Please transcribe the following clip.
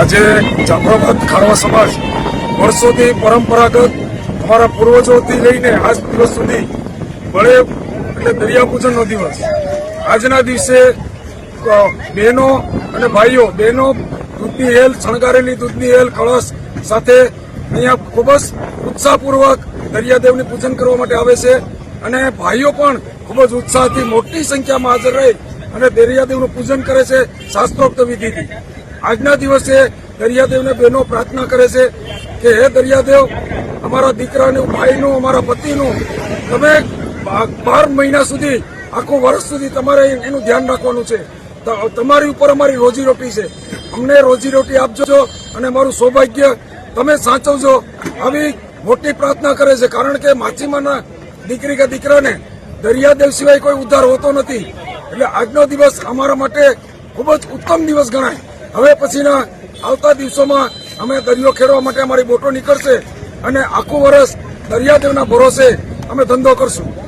આજે જાફરાબાદ ખારવા સમાજ વર્ષોથી પરંપરાગત અમારા પૂર્વજોથી લઈને આજ દિવસ સુધી બળે એટલે દરિયા પૂજનનો દિવસ. આજના દિવસે બહેનો અને ભાઈઓ, બહેનો દૂધની હેલ શણગારેલી દૂધની હેલ કળશ સાથે અહીંયા ખૂબ જ ઉત્સાહપૂર્વક દરિયાદેવની પૂજન કરવા માટે આવે છે અને ભાઈઓ પણ ખૂબ જ ઉત્સાહથી મોટી સંખ્યામાં હાજર રહી અને દરિયાદેવનું પૂજન કરે છે શાસ્ત્રોક્ત વિધિથી. આજના દિવસે દરિયાદેવને બહેનો પ્રાર્થના કરે છે કે હે દરિયાદેવ, અમારા દીકરાનું, ભાઈનું, અમારા પતિનું તમે બાર મહિના સુધી, આખું વર્ષ સુધી તમારે એનું ધ્યાન રાખવાનું છે. તમારી ઉપર અમારી રોજીરોટી છે. અમને રોજીરોટી આપજો અને મારું સૌભાગ્ય તમે સાચવજો. આવી મોટી પ્રાર્થના કરે છે. કારણ કે માછીમાના દીકરી કે દીકરાને દરિયાદેવ સિવાય કોઈ ઉદ્ધાર હોતો નથી. એટલે આજનો દિવસ અમારા માટે ખૂબ જ ઉત્તમ દિવસ ગણાય. હવે પછીના આવતા દિવસોમાં અમે દરિયો ખેડવા માટે અમારી બોટો નીકળશે અને આખું વર્ષ દરિયાદેવના ભરોસે અમે ધંધો કરશું.